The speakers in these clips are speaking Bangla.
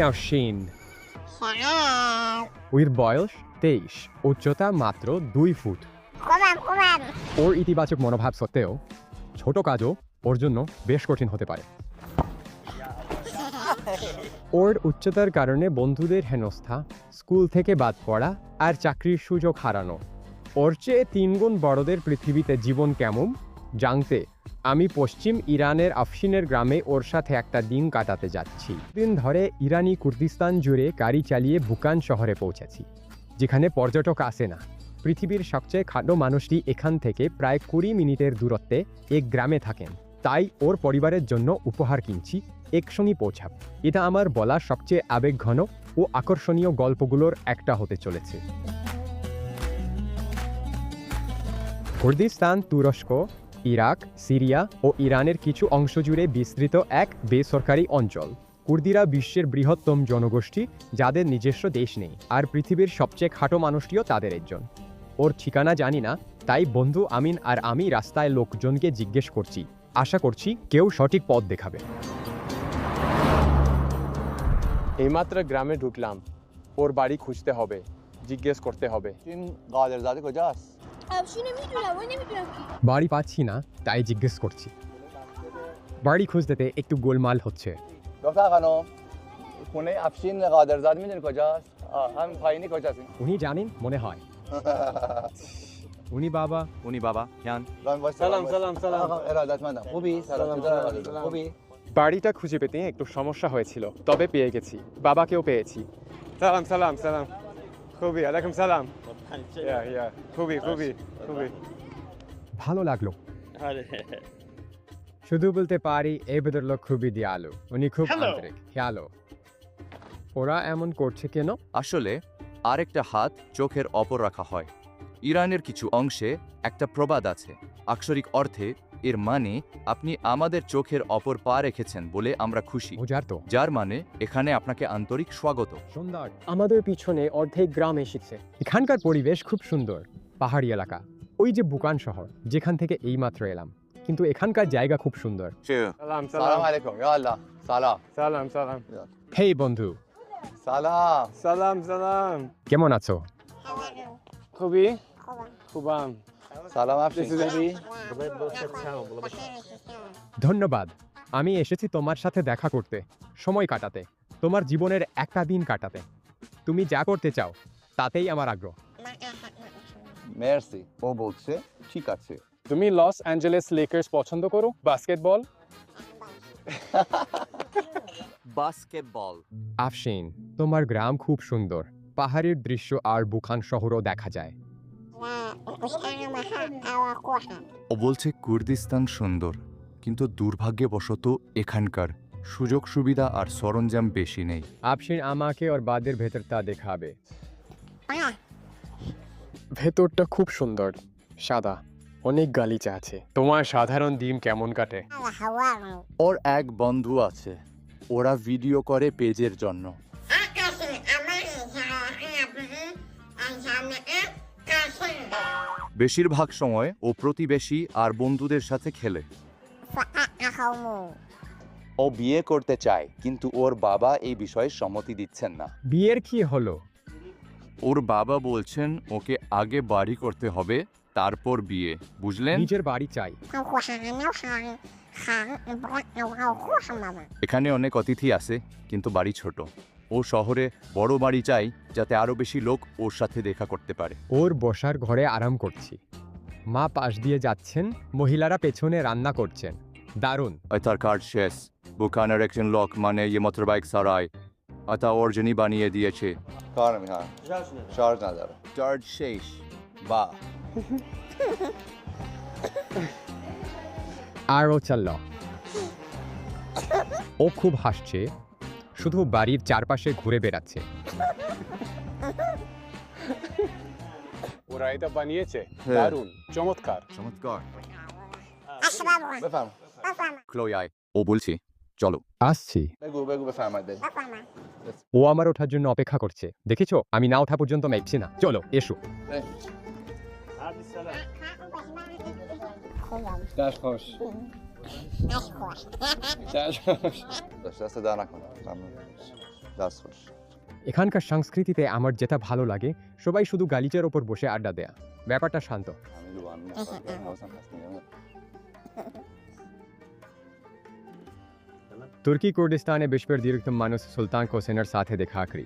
Yashin ওর বয়স তেইশ উচ্চতা মাত্র দুই ফুট। ওর ইতিবাচক মনোভাব সত্ত্বেও ছোট কাজও ওর জন্য বেশ কঠিন হতে পারে। ওর উচ্চতার কারণে বন্ধুদের হেনস্থা স্কুল থেকে বাদ পড়া আর চাকরির সুযোগ হারানো। ওর চেয়ে তিনগুণ বড়দের পৃথিবীতে জীবন কেমন জানতে আমি পশ্চিম ইরানের আফসিনের গ্রামে ওর সাথে একটা দিন কাটাতে যাচ্ছি। দিন ধরে ইরানি কুর্দিস্তান জুড়ে গাড়ি চালিয়ে বুকান শহরে পৌঁছেছি, যেখানে পর্যটক আসে না। পৃথিবীর সবচেয়ে খাটো মানুষটি এখান থেকে প্রায় কুড়ি মিনিটের দূরত্বে এক গ্রামে থাকেন। তাই ওর পরিবারের জন্য উপহার কিনছি, একসঙ্গে পৌঁছাব। এটা আমার বলা সবচেয়ে আবেগঘন ও আকর্ষণীয় গল্পগুলোর একটা হতে চলেছে। কুর্দিস্তান তুরস্ক ইরাক সিরিয়া ও ইরানের কিছু অংশ জুড়ে বিস্তৃত এক বেসরকারি অঞ্চল। কুর্দিরা বিশ্বের বৃহত্তম জনগোষ্ঠী যাদের নিজস্ব দেশ নেই আর পৃথিবীর সবচেয়ে খাটো মানুষটিও তাদের একজন। ওর ঠিকানা জানি না তাই বন্ধু আমিন আর আমি রাস্তায় লোকজনকে জিজ্ঞেস করছি। আশা করছি কেউ সঠিক পথ দেখাবে। এইমাত্র গ্রামে ঢুকলাম। ওর বাড়ি খুঁজতে হবে জিজ্ঞেস করতে হবে। বাড়ি পাচ্ছি না তাই জিজ্ঞেস করছি। বাড়ি খুঁজতে একটু গোলমাল হচ্ছে। উনি জানেন মনে হয়। উনি বাবা উনি বাবা বাড়িটা খুঁজে পেতে একটু সমস্যা হয়েছিল তবে পেয়ে গেছি। বাবাকেও পেয়েছি। সালাম সালাম সালাম। খুবই আলাইকুম সালাম। খুবই খুবই খুবই। ভালো লাগল। শুধু বলতে পারি এই ভদ্রলোক খুবই দিয়ালু। উনি খুব আন্তরিক ওরা এমন করছে কেন? আসলে আরেকটা হাত চোখের অপর রাখা হয়। ইরানের কিছু অংশে একটা প্রবাদ আছে। আক্ষরিক অর্থে এর মানে আপনি আমাদের চোখের অপর পা রেখেছেন বলে আমরা খুশি। যার মানে এখানে আপনাকে আন্তরিক স্বাগত। সুন্দর। আমাদের পিছনে অর্ধেক গ্রাম এসেছে। এখানকার পরিবেশ খুব সুন্দর পাহাড়ি এলাকা। ওই যে বুকান শহর যেখান থেকে এইমাত্র এলাম। কিন্তু এখানকার জায়গা খুব সুন্দর। সালাম সালাম। আলাইকুম আল্লাহ সালাম। সালাম হেই বন্ধু। সালাম। সালাম কেমন আছো? খুবই খুবাম সালাম ধন্যবাদ। আমি এসেছি তোমার সাথে দেখা করতে সময় কাটাতে তোমার জীবনের একটা দিন কাটাতে। তুমি যা করতে চাও তাতেই আমার আগ্রহ। মেয়ার্সি ও বলছে ঠিক আছে। তুমি লস অ্যাঞ্জেলেস লেকার্স পছন্দ করো? বাস্কেটবল? বাস্কেটবল। আফসিন তোমার গ্রাম খুব সুন্দর। পাহাড়ের দৃশ্য আর বুখান শহরও দেখা যায়। ও বলছে কুর্দিস্তান সুন্দর কিন্তু দুর্ভাগ্যবশত এখানকার সুযোগ সুবিধা আর সরঞ্জাম বেশি নেই। আপসিন আমাকে ওর বাদের ভেতর তা দেখাবে। ভেতরটা খুব সুন্দর সাদা অনেক গালিচা আছে। তোমার সাধারণ দিন কেমন কাটে? ওর এক বন্ধু আছে ওরা ভিডিও করে পেজের জন্য। বেশিরভাগ সময় ও প্রতিবেশী আর বন্ধুদের সাথে খেলে। ও বিয়ে করতে চায় কিন্তু ওর বাবা এই বিষয়ে সম্মতি দিচ্ছেন না। বিয়ের কি হলো? ওর বাবা বলছেন ওকে আগে বাড়ি করতে হবে তারপর বিয়ে বুঝলেন? নিজের বাড়ি চাই। এখানে অনেক অতিথি আছে কিন্তু বাড়ি ছোট। ও শহরে বড় বাড়ি চাই যাতে আরও বেশি লোক ওর সাথে দেখা করতে পারে। ওর বসার ঘরে আরাম করছি। মা পাশ দিয়ে যাচ্ছেন মহিলারা পেছনে রান্না করছেন। দারুণ। তার কার্ড শেষ। বুকানের একজন লোক মানে ইয়ে মোটরবাইক সারায়। আতা অর্জনী বানিয়ে দিয়েছে। চার্জ শেষ। বা। আরও চাল ও খুব হাসছে। শুধু বাড়ির চারপাশে ঘুরে বেড়াচ্ছে। ওরা এটা বানিয়েছে। হ্যাঁ। দারুণ চমৎকার। চমৎকার। ও বলছি চলো। আসছি। ও আমার ওঠার জন্য অপেক্ষা করছে। দেখেছ? আমি না ওঠা পর্যন্ত মাইছি না। চলো এসো। হ্যাঁ। That's. এখানকার সংস্কৃতিতে আমার যেটা ভালো লাগে, সবাই শুধু গালিচার ওপর বসে আড্ডা দেয়া। ব্যাপারটা শান্ত। তুর্কি, কুর্দিস্তানে বিশ্বের দীর্ঘতম মানুষ সুলতান কোসেনের সাথে দেখা করি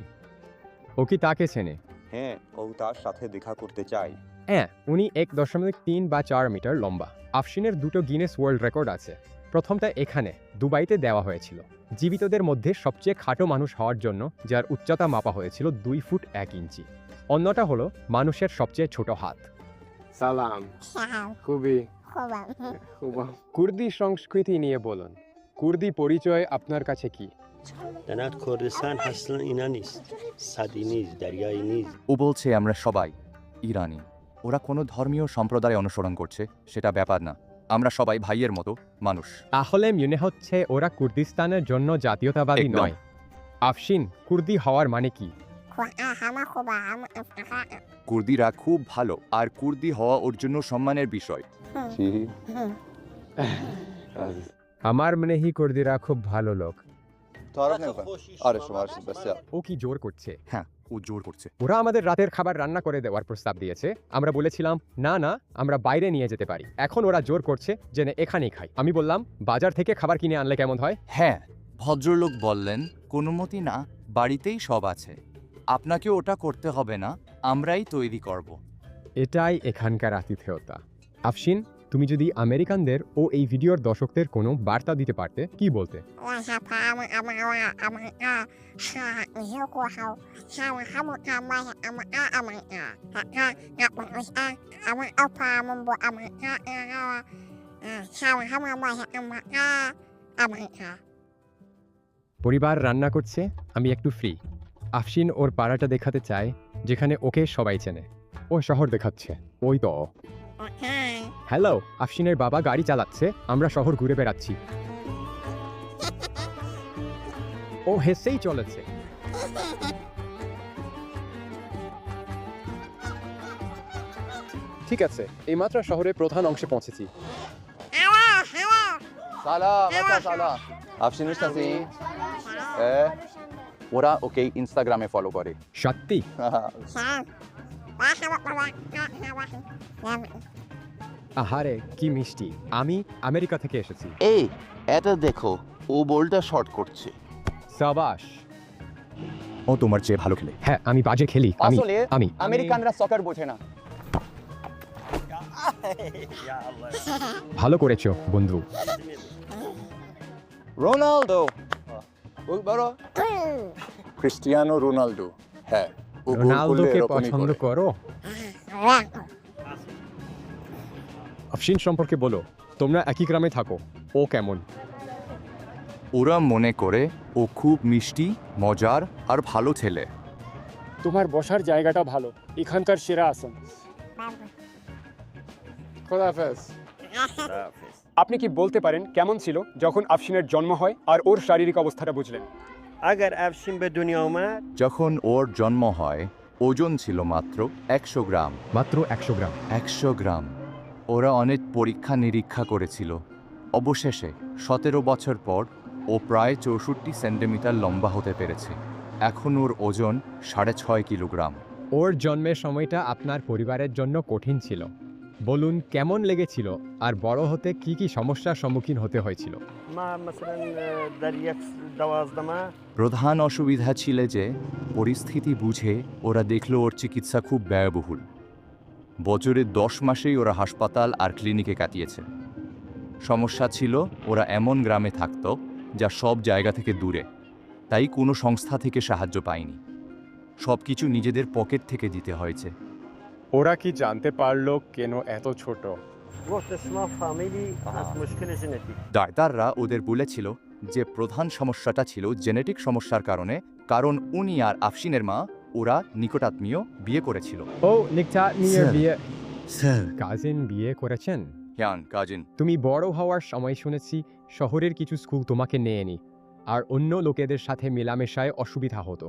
ও কি তাকে চেনে? হ্যাঁ ও তার সাথে দেখা করতে চাই হ্যাঁ উনি এক দশমিক তিন বা চার মিটার লম্বা। আফসিনের দুটো গিনেস ওয়ার্ল্ড রেকর্ড আছে। প্রথমটা এখানে দুবাইতে দেওয়া হয়েছিল। জীবিতদের মধ্যে সবচেয়ে খাটো মানুষ হওয়ার জন্য যার উচ্চতা মাপা হয়েছিল দুই ফুট এক ইঞ্চি। অন্যটা হলো মানুষের সবচেয়ে ছোট হাত। সালাম। খুবই কুর্দি সংস্কৃতি নিয়ে বলুন। কুর্দি পরিচয় আপনার কাছে কি? ও বলছে আমরা সবাই ইরানি। ওরা কোনো ধর্মীয় সম্প্রদায় অনুসরণ করছে সেটা ব্যাপার না আমরা সবাই ভাইয়ের মতো মানুষ তাহলে মনে হচ্ছে ওরা কুর্দিস্তানের জন্য জাতীয়তাবাদী একদম। নয় আফসিন কুর্দি হওয়ার মানে কি হামা খুব হামা কুর্দিরা খুব ভালো আর কুর্দি হওয়া ওর জন্য সম্মানের বিষয় چی؟ আমার মনে হি কুর্দিরা খুব ভালো লোক تعارف نمیکنم آره شما هرچی بسیار ও কি জোর করছে হ্যাঁ ও জোর করছে। ওরা আমাদের রাতের খাবার রান্না করে দেওয়ার প্রস্তাব দিয়েছে। আমরা বলেছিলাম না না আমরা বাইরে নিয়ে যেতে পারি। এখন ওরা জোর করছে যে না, এখানেই খাই। আমি বললাম বাজার থেকে খাবার কিনে আনলে কেমন হয়? হ্যাঁ ভদ্রলোক বললেন কোনো মতি না বাড়িতেই সব আছে। আপনাকে ওটা করতে হবে না আমরাই তৈরি করব। এটাই এখানকার আতিথেয়তা। আফসিন তুমি যদি আমেরিকানদের ও এই ভিডিওর দর্শকদের কোনো বার্তা দিতে পারতে, কি বলতে? পরিবার রান্না করছে, আমি একটু ফ্রি আফসিন ওর পাড়াটা দেখাতে চায়, যেখানে ওকে সবাই চেনে। ও শহর দেখাচ্ছে, ওই তো। হ্যালো আফসিনের বাবা গাড়ি চালাচ্ছে আমরা শহর ঘুরে বেড়াচ্ছি ও হেসেই চলেছে ঠিক আছে এইমাত্র শহরের প্রধান অংশে পৌঁছেছি سلام بچه سلام افشین میشناسی؟ اه؟ ওরা ওকে ইনস্টাগ্রামে ফলো করে সত্যি আহারে কি মিষ্টি। আমি আমেরিকা থেকে এসেছি। এই এটা দেখো ও বলটা শর্ট করছে। সাবাস। ও তোমার চেয়ে ভালো খেলে। হ্যাঁ আমি বাজে খেলি আমি আসলে আমি। আমেরিকানরা সকার বোঝে না। ভালো করেছ বন্ধু। রোনালদো। বল বড় ক্রিস্টিয়ানো রোনাল্ডো হ্যাঁ রোনালদোকে পছন্দ করে। আফসিন সম্পর্কে বলো। তোমরা একই গ্রামে থাকো। ও কেমন? ওরা মনে করে ও খুব মিষ্টি মজার আর ভালো ছেলে। তোমার বসার জায়গাটা ভালো। এখানকার সেরা আসন। আচ্ছা। আপনি কি বলতে পারেন কেমন ছিল যখন আফসিনের জন্ম হয় আর ওর শারীরিক অবস্থাটা বুঝলেন? আগের আফসিন যখন ওর জন্ম হয় ওজন ছিল মাত্র একশো গ্রাম। মাত্র একশো গ্রাম। একশো গ্রাম। ওরা অনেক পরীক্ষা নিরীক্ষা করেছিল। অবশেষে সতেরো বছর পর ও প্রায় চৌষট্টি সেন্টিমিটার লম্বা হতে পেরেছে। এখন ওর ওজন সাড়ে ছয় কিলোগ্রাম। ওর জন্মের সময়টা আপনার পরিবারের জন্য কঠিন ছিল। বলুন কেমন লেগেছিল আর বড় হতে কি কি সমস্যার সম্মুখীন হতে হয়েছিল? প্রধান অসুবিধা ছিল যে পরিস্থিতি বুঝে ওরা দেখল ওর চিকিৎসা খুব ব্যয়বহুল। বছরে দশ মাসেই ওরা হাসপাতাল আর ক্লিনিকে কাটিয়েছে। সমস্যা ছিল ওরা এমন গ্রামে থাকত যা সব জায়গা থেকে দূরে। তাই কোনো সংস্থা থেকে সাহায্য পায়নি। সব কিছু নিজেদের পকেট থেকে দিতে হয়েছে। ওরা কি জানতে পারল কেন এত ছোট? ডাক্তাররা ওদের বলেছিল যে প্রধান সমস্যাটা ছিল জেনেটিক সমস্যার কারণে কারণ উনি আর আফসিনের মা ওরা নিকটাত্মীয় বিয়ে করেছিল ও নিকটা নিয়ে স্যার। বিয়ে স্যার কাজিন বিয়ে করেছেন হ্যান কাজিন তুমি বড় হওয়ার সময় শুনেছি শহরের কিছু স্কুল তোমাকে নেয়নি আর অন্য লোকেদের সাথে মেলামেশায় অসুবিধা হতো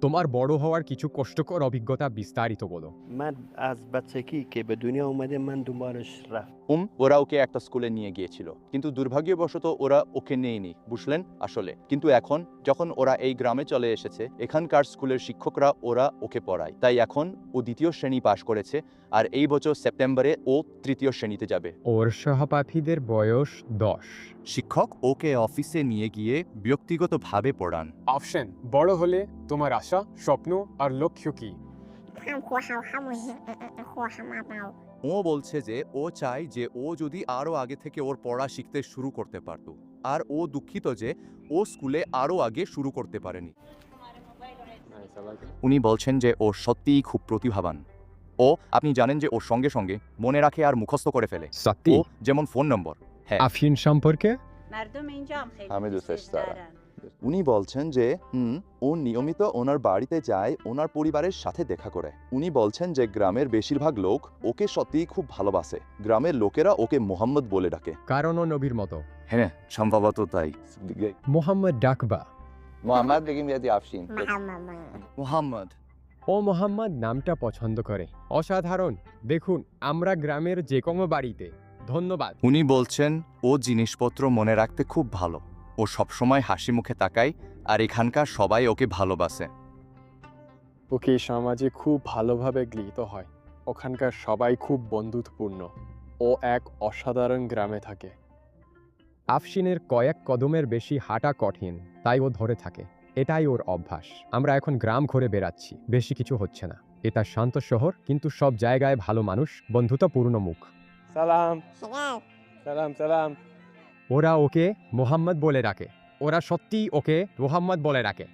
তোমার বড় হওয়ার কিছু কষ্টকর অভিজ্ঞতা বিস্তারিত বলো من از بچگی که به دنیا اومده من دنبالش رفت উম ওরা ওকে একটা স্কুলে নিয়ে গিয়েছিল। কিন্তু দুর্ভাগ্যবশত ওরা ওকে নেয়নি বুঝলেন? আসলে। কিন্তু এখন যখন ওরা এই গ্রামে চলে এসেছে এখানকার স্কুলের শিক্ষকরা ওরা ওকে পড়ায়। তাই এখন ও দ্বিতীয় শ্রেণি পাশ করেছে আর এই বছর সেপ্টেম্বরে ও তৃতীয় শ্রেণীতে যাবে। ওর সহপাঠীদের বয়স দশ। শিক্ষক ওকে অফিসে নিয়ে গিয়ে ব্যক্তিগতভাবে পড়ান। আফসেন বড় হলে তোমার আশা স্বপ্ন আর লক্ষ্য কি? ও বলছে যে ও চায় যে ও যদি আরও আগে থেকে ওর পড়া শিখতে শুরু করতে পারত। আর ও দুঃখিত যে ও স্কুলে আরও আগে শুরু করতে পারেনি। উনি বলছেন যে ও সত্যিই খুব প্রতিভাবান। ও আপনি জানেন যে ওর সঙ্গে সঙ্গে মনে রাখে আর মুখস্থ করে ফেলে। ও যেমন ফোন নম্বর হ্যাঁ। আফিন সম্পর্কে? আমি উনি বলছেন যে হুম ও নিয়মিত ওনার বাড়িতে যায় ওনার পরিবারের সাথে দেখা করে। উনি বলছেন যে গ্রামের বেশিরভাগ লোক ওকে সত্যিই খুব ভালোবাসে। গ্রামের লোকেরা ওকে মোহাম্মদ বলে ডাকে। কারণ ও নবীর মতো। হ্যাঁ সম্ভবত তাই। মোহাম্মদ ডাকবা। মোহাম্মদ। মোহাম্মদ। ও মোহাম্মদ নামটা পছন্দ করে। অসাধারণ। দেখুন আমরা গ্রামের যে কোনো বাড়িতে। ধন্যবাদ। উনি বলছেন ও জিনিসপত্র মনে রাখতে খুব ভালো। ও সবসময় হাসি মুখে তাকায় আর এখানকার সবাই ওকে ভালোবাসে। ওকে সমাজে খুব ভালোভাবে গৃহীত হয়। ওখানকার সবাই খুব বন্ধুত্বপূর্ণ। ও এক অসাধারণ গ্রামে থাকে। আফসিনের কয়েক কদমের বেশি হাঁটা কঠিন তাই ও ধরে থাকে। এটাই ওর অভ্যাস। আমরা এখন গ্রাম ঘুরে বেড়াচ্ছি। বেশি কিছু হচ্ছে না। এটা শান্ত শহর কিন্তু সব জায়গায় ভালো মানুষ বন্ধুত্বপূর্ণ মুখ। সালাম। সালাম। เห็ ওরা ওকে মোহাম্মদ বলে ডাকে। ওরা সত্যি ওকে মোহাম্মদ বলে ডাকে।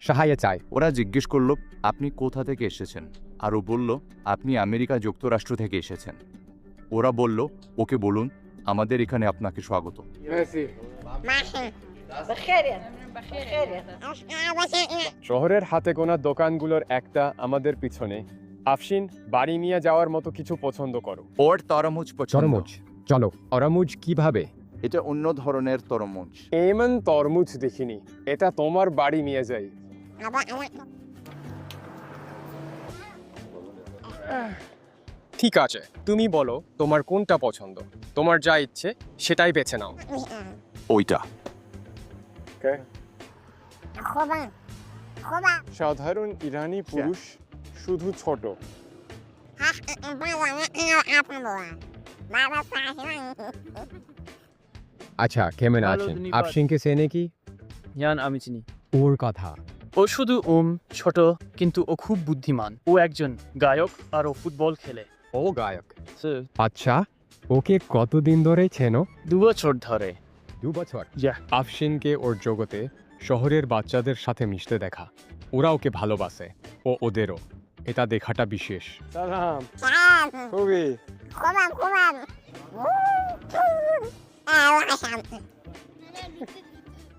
সাহায্য চায় ওরা জিজ্ঞেস করল আপনি কোথা থেকে এসেছেন? আর ও বলল আপনি আমেরিকা যুক্তরাষ্ট্র থেকে এসেছেন। ওরা বলল ওকে বলুন আমাদের এখানে আপনাকে স্বাগত। শহরের হাতে কোনা দোকানগুলোর একটা আমাদের পিছনে। আফসিন বাড়ি নিয়ে যাওয়ার মতো কিছু পছন্দ করো। ওর তরমুজ পছন্দ। তরমুজ। চলো তরমুজ কীভাবে? এটা অন্য ধরনের তরমুজ। এমন তরমুজ দেখিনি। এটা তোমার বাড়ি নিয়ে যাই। ঠিক আছে তুমি বলো তোমার কোনটা পছন্দ? তোমার যা ইচ্ছে সেটাই বেছে নাও। ওইটা। সাধারণ ইরানি পুরুষ শুধু ছোট। আচ্ছা কেমন আছেন? আপসিংকে চেনে কি? জ্ঞান আমি চিনি। ওর কথা। ও শুধু ওম ছোট কিন্তু ও খুব বুদ্ধিমান। ও একজন গায়ক আর ও ফুটবল খেলে। ও গায়ক। আচ্ছা ওকে কতদিন ধরে চেনো? দু বছর ধরে। দু বছর? আফসিনকে ওর জগতে শহরের বাচ্চাদের সাথে মিশতে দেখা। ওরা ওকে ভালোবাসে। ও ওদেরও। এটা দেখাটা বিশেষ।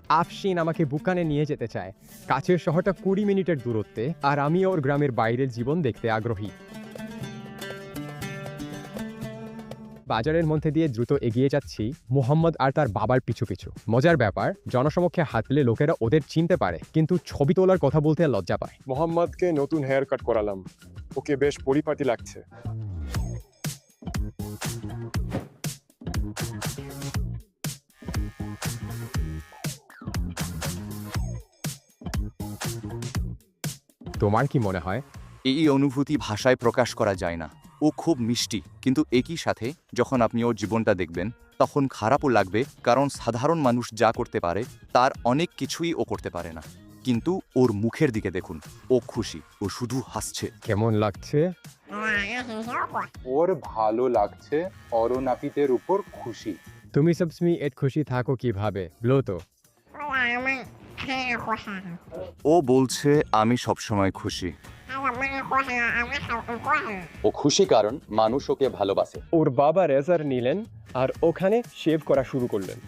আফসিন আমাকে বুকানে নিয়ে যেতে চায়। কাছের শহরটা কুড়ি মিনিটের দূরত্বে আর আমি ওর গ্রামের বাইরের জীবন দেখতে আগ্রহী। বাজারের মধ্যে দিয়ে দ্রুত এগিয়ে যাচ্ছি মোহাম্মদ আর তার বাবার পিছু পিছু। মজার ব্যাপার জনসমক্ষে হাত দিলে লোকেরা ওদের চিনতে পারে কিন্তু ছবি তোলার কথা বলতে লজ্জা পায়। মোহাম্মদকে নতুন হেয়ার কাট করালাম। ওকে বেশ পরিপাটি লাগছে। তোমার কি মনে হয়? এই অনুভূতি ভাষায় প্রকাশ করা যায় না। ও খুব মিষ্টি। কিন্তু একই সাথে যখন আপনি ওর জীবনটা দেখবেন তখন খারাপও লাগবে কারণ সাধারণ মানুষ যা করতে পারে তার অনেক কিছুই ও করতে পারে না। কিন্তু ওর মুখের দিকে দেখুন ও খুশি ও শুধু হাসছে। কেমন লাগছে? ওর ভালো লাগছে অরনাপিতের উপর খুশি। তুমি সবসময় এত খুশি থাকো কীভাবে? বলো তো। ও বলছে আমি সবসময় খুশি। ও খুশি কারণ মানুষ ওকে ভালোবাসে। ওর বাবা রেজার নিলেন আর ওখানে শেভ করা শুরু করলেন।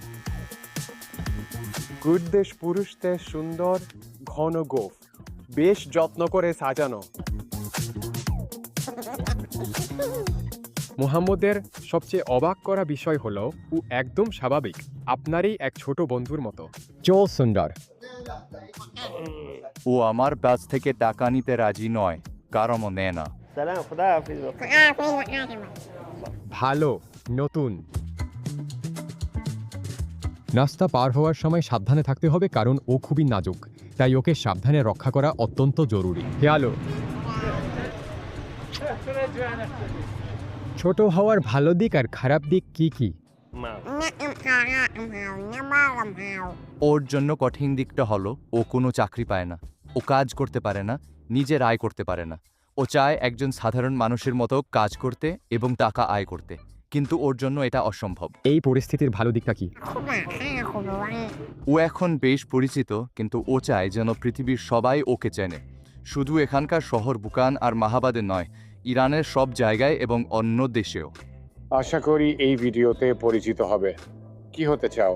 গুডদেশ পুরুষদের সুন্দর ঘন গোফ। বেশ যত্ন করে সাজানো। মুহাম্মদের সবচেয়ে অবাক করা বিষয় হলো ও একদম স্বাভাবিক আপনারই এক ছোট বন্ধুর মতো। চো সুন্দর। ও আমার কাছ থেকে টাকা নিতে রাজি নয়। কারমও নেয় না ভালো নতুন নাস্তা পার হওয়ার সময় সাবধানে থাকতে হবে কারণ ও খুবই নাজুক তাই ওকে সাবধানে রক্ষা করা অত্যন্ত জরুরি হে আলো ছোট হওয়ার ভালো দিক আর খারাপ দিক কি কি ওর জন্য কঠিন দিকটা হলো ও কোনো চাকরি পায় না ও কাজ করতে পারে না নিজের আয় করতে পারে না। ও চায় একজন সাধারণ মানুষের মতো কাজ করতে এবং টাকা আয় করতে। কিন্তু ওর জন্য এটা অসম্ভব। এই পরিস্থিতির ভালো দিকটা কি? ও এখন বেশ পরিচিত কিন্তু ও চায় যেন পৃথিবীর সবাই ওকে চেনে। শুধু এখানকার শহর বুকান আর মাহাবাদে নয় ইরানের সব জায়গায় এবং অন্য দেশেও। আশা করি এই ভিডিওতে পরিচিত হবে। কি হতে চাও?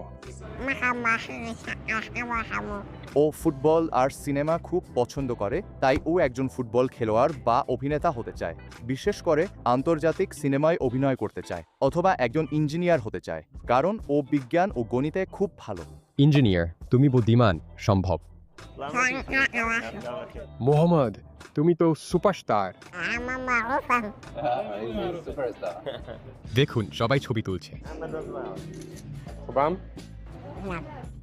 ও ফুটবল আর সিনেমা খুব পছন্দ করে তাই ও একজন ফুটবল খেলোয়াড় বা অভিনেতা হতে চায়। বিশেষ করে আন্তর্জাতিক সিনেমায় অভিনয় করতে চায় অথবা একজন ইঞ্জিনিয়ার হতে চায় কারণ ও বিজ্ঞান ও গণিতে খুব ভালো। ইঞ্জিনিয়ার তুমি বুদ্ধিমান সম্ভব। মোহাম্মদ তুমি তো সুপারস্টার। দেখুন সবাই ছবি তুলছে।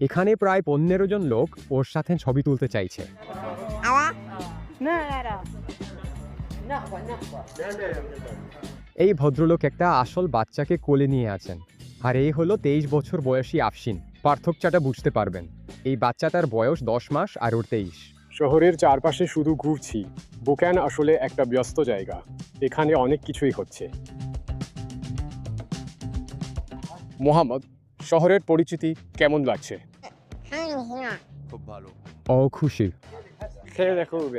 এখানে প্রায় পনেরো জন লোক ওর সাথে ছবি তুলতে চাইছে। এই ভদ্রলোক একটা আসল বাচ্চাকে কোলে নিয়ে আছেন। আর এই হলো তেইশ বছর বয়সী আফসিন পার্থক্যটা বুঝতে পারবেন। এই বাচ্চা তার বয়স দশ মাস আর ওর তেইশ। শহরের চারপাশে শুধু ঘুরছি। বুক্যান আসলে একটা ব্যস্ত জায়গা। এখানে অনেক কিছুই হচ্ছে। মোহাম্মদ শহরের পরিচিতি কেমন লাগছে? খুব ভালো। ও খুশি খেয়ে দেখো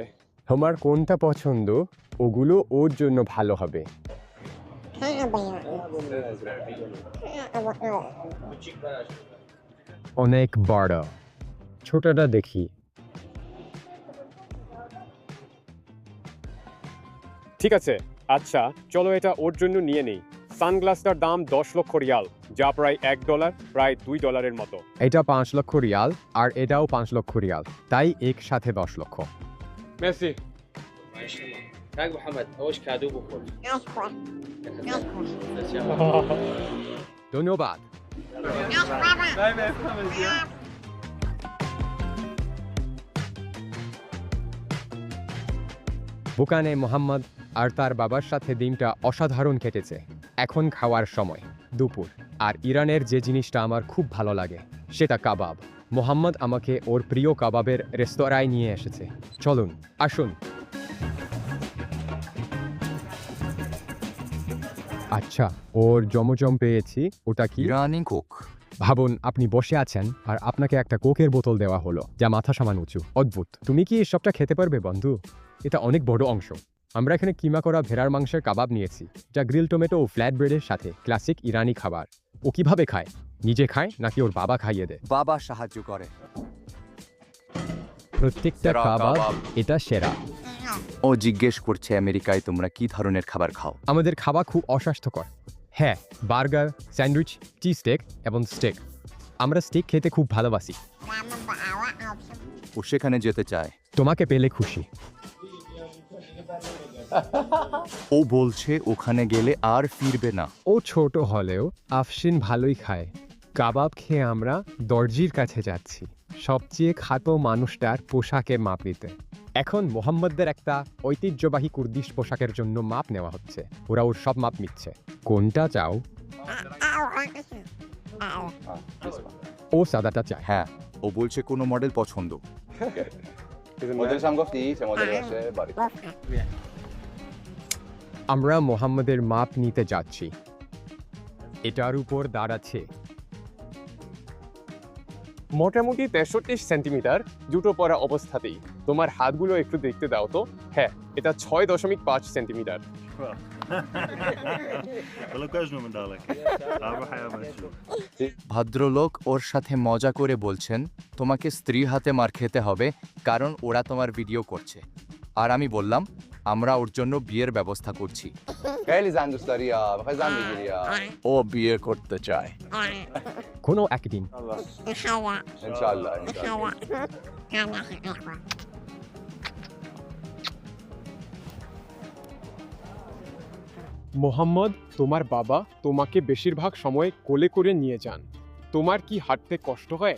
তোমার কোনটা পছন্দ? ওগুলো ওর জন্য ভালো হবে। অনেক বড়। ছোটটা দেখি। ঠিক আছে আচ্ছা চলো এটা ওর জন্য নিয়ে নেই। সানগ্লাসটার দাম দশ লক্ষ রিয়াল যা প্রায় এক ডলার প্রায় দুই ডলারের মতো। এটা পাঁচ লক্ষ রিয়াল আর এটাও পাঁচ লক্ষ রিয়াল তাই একসাথে দশ লক্ষ। মেসি। ধন্যবাদ। বুকানে মোহাম্মদ আর তার বাবার সাথে দিনটা অসাধারণ কেটেছে। এখন খাওয়ার সময় দুপুর। আর ইরানের যে জিনিসটা আমার খুব ভালো লাগে সেটা কাবাব। মোহাম্মদ আমাকে ওর প্রিয় কাবাবের রেস্তোরাঁয় নিয়ে এসেছে। চলুন আসুন। আচ্ছা ওর জমজম পেয়েছি ওটা কি? ইরানি কোক। ভাবুন আপনি বসে আছেন আর আপনাকে একটা কোকের বোতল দেওয়া হলো যা মাথা সামান উঁচু। অদ্ভুত। তুমি কি সবটা খেতে পারবে বন্ধু? এটা অনেক বড় অংশ। আমরা এখানে কিমা করা ভেড়ার মাংসের কাবাব নিয়েছি যা গ্রিল টমেটো ও ফ্ল্যাট ব্রেডের সাথে ক্লাসিক ইরানি খাবার। ও কীভাবে খায়? নিজে খায় নাকি ওর বাবা খাইয়ে দেয়? বাবা সাহায্য করে। প্রত্যেকটা সেরা কাবাব কাবাব। এটা সেরা। ও জিজ্ঞেস করছে আমেরিকায় তোমরা কি ধরনের খাবার খাও? আমাদের খাবার খুব অস্বাস্থ্যকর। হ্যাঁ বার্গার স্যান্ডউইচ চিজ স্টেক এবং স্টেক। আমরা স্টেক খেতে খুব ভালোবাসি। ও সেখানে যেতে চায়। তোমাকে পেলে খুশি। ও বলছে ওখানে গেলে আর ফিরবে না। ও ছোট হলেও আফসিন ভালোই খায়। কাবাব খেয়ে আমরা দর্জির কাছে যাচ্ছি। সবচেয়ে খাতো মানুষটার পোশাকে মাপ নিতে এখন মোহাম্মদদের একটা ঐতিহ্যবাহী কুর্দিশ পোশাকের জন্য মাপ নেওয়া হচ্ছে। ওরা ওর সব মাপ নিচ্ছে। কোনটা চাও? ও সাদাটা চায়। হ্যাঁ ও বলছে কোনো মডেল পছন্দ। মডেল সামগ্রী আমরা মোহাম্মদের মাপ নিতে যাচ্ছি। এটার উপর দাঁড়াচ্ছে। মোটামুটি তেষট্টি সেন্টিমিটার জুতো পরা অবস্থাতেই। তোমার হাতগুলো একটু দেখতে দাও তো। হ্যাঁ এটা ছয় দশমিক পাঁচ সেন্টিমিটার। ভদ্রলোক ওর সাথে মজা করে বলছেন তোমাকে স্ত্রী হাতে মার খেতে হবে কারণ ওরা তোমার ভিডিও করছে। আর আমি বললাম আমরা ওর জন্য বিয়ের ব্যবস্থা করছি। ও বিয়ে করতে চায়। কোন একদিন মোহাম্মদ তোমার বাবা তোমাকে বেশিরভাগ সময় কোলে করে নিয়ে যান। তোমার কি হাঁটতে কষ্ট হয়?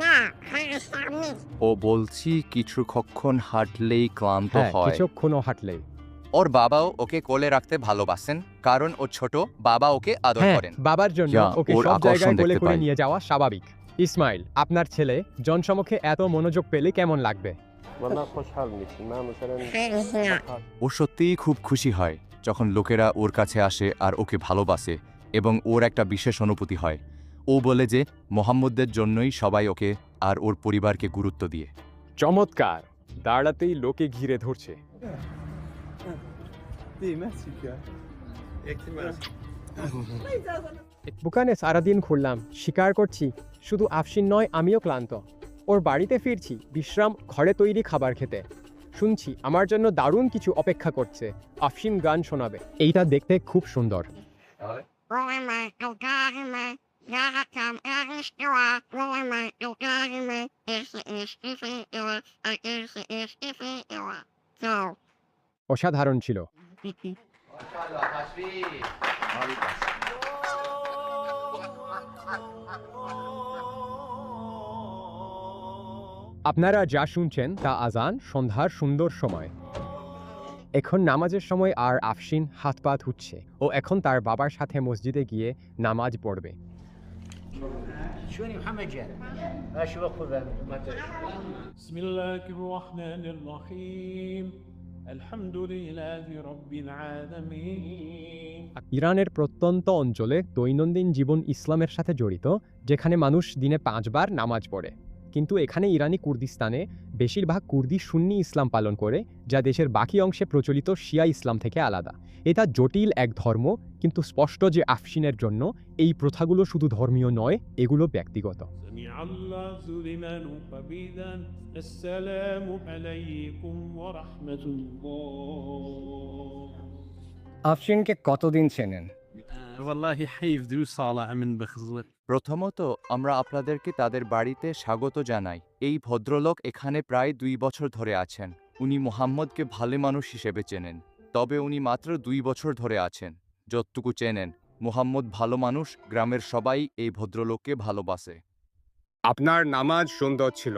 না হ্যাঁ সামনে ও বলছি কিছুক্ষণ হাঁটলেই ক্লান্ত হ্যাঁ হয় কিছুক্ষণও হাঁটলেই ওর বাবাও ওকে কোলে রাখতে ভালোবাসেন কারণ ও ছোট বাবা ওকে আদর হ্যাঁ করেন বাবার জন্য যা, ওকে ওর সব আকর্ষণ জায়গায় কোলে দেখতে করে পাই। নিয়ে যাওয়া স্বাভাবিক ইসমাইল আপনার ছেলে জনসমক্ষে এত মনোযোগ পেলে কেমন লাগবে والله خوشحال نیست من مثلا হ্যাঁ ও সত্যিই খুব খুশি হয় যখন লোকেরা ওর কাছে আসে আর ওকে ভালোবাসে এবং ওর একটা বিশেষ অনুভূতি হয় ও বলে যে মোহাম্মদের জন্যই সবাই ওকে আর ওর পরিবারকে গুরুত্ব দিয়ে। চমৎকার। দাঁড়াতেই লোকে ঘিরে ধরছে। বুকানে সারাদিন ঘুরলাম শিকার করছি শুধু আফসিন নয় আমিও ক্লান্ত। ওর বাড়িতে ফিরছি বিশ্রাম ঘরে তৈরি খাবার খেতে। শুনছি আমার জন্য দারুণ কিছু অপেক্ষা করছে। আফসিন গান শোনাবে। এইটা দেখতে খুব সুন্দর। অসাধারণ ছিল। আপনারা যা শুনছেন তা আজান সন্ধ্যার সুন্দর সময়। এখন নামাজের সময় আর আফসিন হাত পা ধুচ্ছে ও এখন তার বাবার সাথে মসজিদে গিয়ে নামাজ পড়বে। بسم الله الرحمن الرحيم الحمد لله رب العالمين ইরানের প্রত্যন্ত অঞ্চলে দৈনন্দিন জীবন ইসলামের সাথে জড়িত যেখানে মানুষ দিনে পাঁচবার নামাজ পড়ে কিন্তু এখানে ইরানি কুর্দিস্তানে বেশিরভাগ কুর্দি সুন্নি ইসলাম পালন করে যা দেশের বাকি অংশে প্রচলিত শিয়া ইসলাম থেকে আলাদা এটা জটিল এক ধর্ম কিন্তু স্পষ্ট যে আফসিনের জন্য এই প্রথাগুলো শুধু ধর্মীয় নয় এগুলো ব্যক্তিগত سمع الله لمن حمدا السلام عليكم ورحمة الله আফসিনকে কতদিন চেনেন والله حيف دروس صالح من بخزر প্রথমত আমরা আপনাদেরকে তাদের বাড়িতে স্বাগত জানাই। এই ভদ্রলোক এখানে প্রায় দুই বছর ধরে আছেন। উনি মোহাম্মদকে ভালো মানুষ হিসেবে চেনেন। তবে উনি মাত্র দুই বছর ধরে আছেন। যতটুকু চেনেন মোহাম্মদ ভালো মানুষ গ্রামের সবাই এই ভদ্রলোককে ভালোবাসে। আপনার নামাজ সুন্দর ছিল।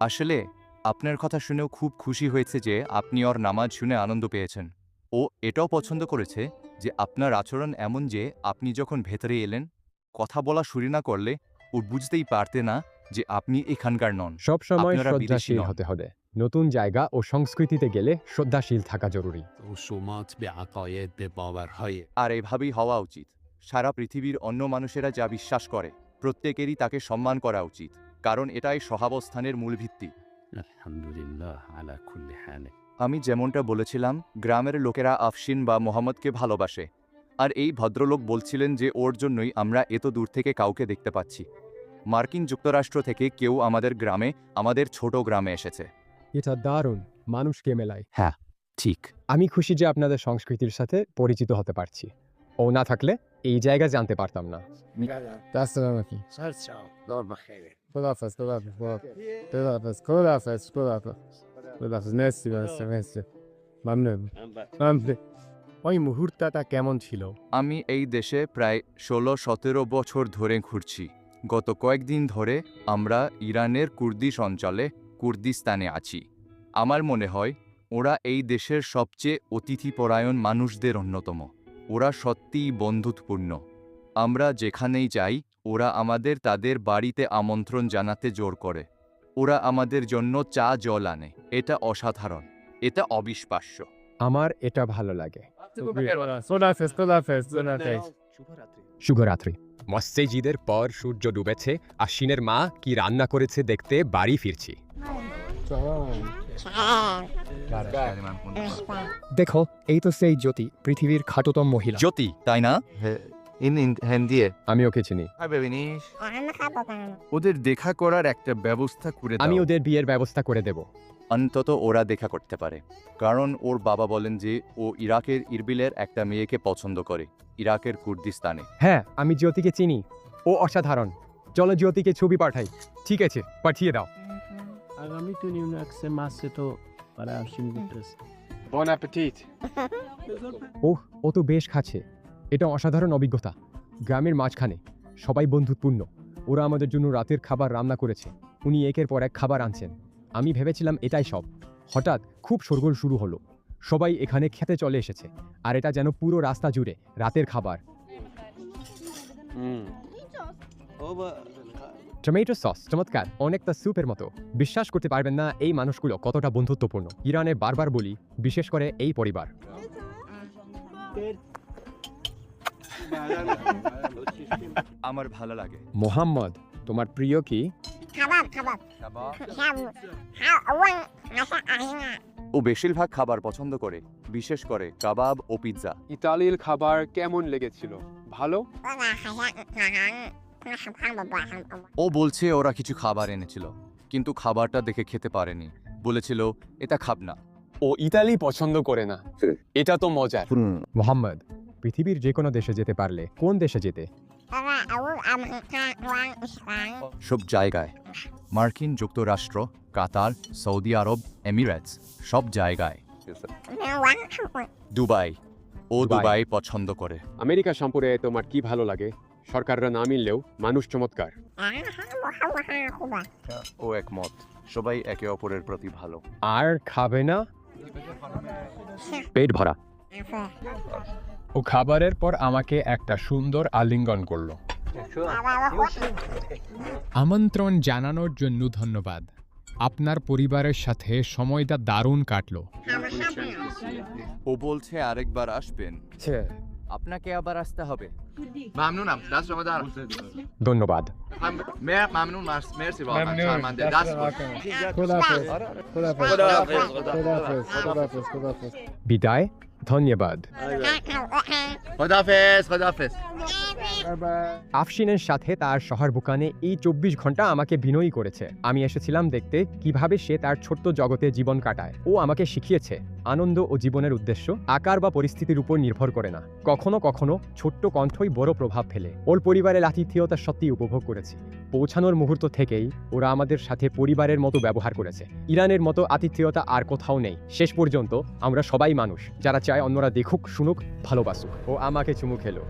আসলে আপনার কথা শুনেও খুব খুশি হয়েছে যে আপনি ওর নামাজ শুনে আনন্দ পেয়েছেন। ও এটাও পছন্দ করেছে যে আপনার আচরণ এমন যে আপনি যখন ভেতরে এলেন কথা বলা শুরু না করলে ও বুঝতেই পারতে না যে আপনি এখানকার নন। সব সময় হতে হবে। নতুন জায়গা ও সংস্কৃতিতে গেলে শ্রদ্ধাশীল থাকা জরুরি। আর এভাবেই হওয়া উচিত। সারা পৃথিবীর অন্য মানুষেরা যা বিশ্বাস করে প্রত্যেকেরই তাকে সম্মান করা উচিত। কারণ এটাই সহাবস্থানের মূল ভিত্তি। আলহামদুলিল্লাহ আমি যেমনটা বলেছিলাম গ্রামের লোকেরা আফসিন বা মোহাম্মদকে ভালোবাসে। আর এই ভদ্রলোক বলছিলেন যে ওর জন্যই আমরা এত দূর থেকে কাউকে দেখতে পাচ্ছি। মার্কিন যুক্তরাষ্ট্র থেকে কেউ আমাদের গ্রামে আমাদের ছোট গ্রামে এসেছে। এটা দারুণ। মানুষকে মেলায় হ্যাঁ ঠিক। আমি খুশি যে আপনাদের সংস্কৃতির সাথে পরিচিত হতে পারছি। ও না থাকলে এই জায়গা জানতে পারতাম না। ওই মুহূর্তটা কেমন ছিল আমি এই দেশে প্রায় ষোলো সতেরো বছর ধরে ঘুরছি গত কয়েকদিন ধরে আমরা ইরানের কুর্দিশ অঞ্চলে কুর্দিস্তানে আছি আমার মনে হয় ওরা এই দেশের সবচেয়ে অতিথিপরায়ণ মানুষদের অন্যতম ওরা সত্যিই বন্ধুত্বপূর্ণ আমরা যেখানেই যাই ওরা আমাদের তাদের বাড়িতে আমন্ত্রণ জানাতে জোর করে ওরা আমাদের জন্য চা জল আনে। এটা অসাধারণ। এটা অবিশ্বাস্য। আমার এটা ভালো লাগে। শুভরাত্রি। মসজিদের পর সূর্য ডুবেছে আশ্বিনের মা কি রান্না করেছে দেখতে বাড়ি ফিরছি। দেখো এই তো সেই জ্যোতি পৃথিবীর খাটতম মহিলা। জ্যোতি তাই না? ইন ইন আমি ওকে চিনি। হাই বেবিনিশ ওদের দেখা করার একটা ব্যবস্থা করে আমি ওদের বিয়ের ব্যবস্থা করে দেব। অন্তত ওরা দেখা করতে পারে। কারণ ওর বাবা বলেন যে ও ইরাকের ইরবিলের একটা মেয়েকে পছন্দ করে ইরাকের কুর্দিস্তানে। হ্যাঁ আমি জ্যোতিকে চিনি। ও অসাধারণ। চলো জ্যোতিকে ছবি পাঠাই। ঠিক আছে পাঠিয়ে দাও। আগামী তুমি একসে মাসে তো পারা আসুন বুন অ্যাপেটিট ওহ ও তো বেশ খাচ্ছে। এটা অসাধারণ অভিজ্ঞতা। গ্রামের মাঝখানে সবাই বন্ধুত্বপূর্ণ। ওরা আমাদের জন্য রাতের খাবার রান্না করেছে। উনি একের পর এক খাবার আনছেন। আমি ভেবেছিলাম এটাই সব। হঠাৎ খুব শোরগোল শুরু হলো। সবাই এখানে খেতে চলে এসেছে। আর এটা যেন পুরো রাস্তা জুড়ে রাতের খাবার। টমেটো সস চমৎকার। অনেকটা স্যুপের মতো। বিশ্বাস করতে পারবেন না এই মানুষগুলো কতটা বন্ধুত্বপূর্ণ। ইরানে বারবার বলি বিশেষ করে এই পরিবার। আমার ভালো লাগে। মোহাম্মদ তোমার প্রিয় কি? খাবার খাবার। হ্যাঁ হ্যাঁ ও বেশিরভাগ খাবার পছন্দ করে বিশেষ করে কাবাব ও পিৎজা। ইতালির খাবার কেমন লেগেছিল? ভালো? ও বলছে ওরা কিছু খাবার এনেছিল কিন্তু খাবারটা দেখে খেতে পারেনি। বলেছিল এটা খাব না। ও ইতালি পছন্দ করে না। এটা তো মজার। মোহাম্মদ পৃথিবীর যে কোনো দেশে যেতে পারলে কোন দেশে যেতে? সব জায়গায়। মার্কিন যুক্তরাষ্ট্র কাতার সৌদি আরব এমিরেটস সব জায়গায়। দুবাই। ও। দুবাই পছন্দ করে। আমেরিকা সম্পর্কে তোমার কি ভালো লাগে? সরকাররা না মিললেও মানুষ চমৎকার। ও একমত। সবাই একে অপরের প্রতি ভালো। আর খাবে না? পেট ভরা। ও খাবারের পর আমাকে একটা সুন্দর আলিঙ্গন করল। আমন্ত্রণ জানানোর জন্য ধন্যবাদ। আপনার পরিবারের সাথে সময়টা দারুণ কাটল। ও বলছে আরেকবার আসবেন। আপনাকে আবার আসতে হবে। ধন্যবাদ। বিদায়। धन्यवाद। खुदाफिज खुदाफिज আফসিনের সাথে তার শহর বুকানে এই চব্বিশ ঘণ্টা আমাকে বিনয়ী করেছে। আমি এসেছিলাম দেখতে কীভাবে সে তার ছোট্ট জগতে জীবন কাটায়। ও আমাকে শিখিয়েছে, আনন্দ ও জীবনের উদ্দেশ্য আকার বা পরিস্থিতির উপর নির্ভর করে না। কখনো কখনো ছোট্ট কণ্ঠই বড় প্রভাব ফেলে। ওর পরিবারের আতিথেয়তা সত্যি উপভোগ করেছি। পৌঁছানোর মুহূর্ত থেকেই ওরা আমাদের সাথে পরিবারের মতো ব্যবহার করেছে। ইরানের মতো আতিথেয়তা আর কোথাও নেই। শেষ পর্যন্ত আমরা সবাই মানুষ। যারা চায় অন্যরা দেখুক, শুনুক, ভালোবাসুক। ও আমাকে চুমু খেলো।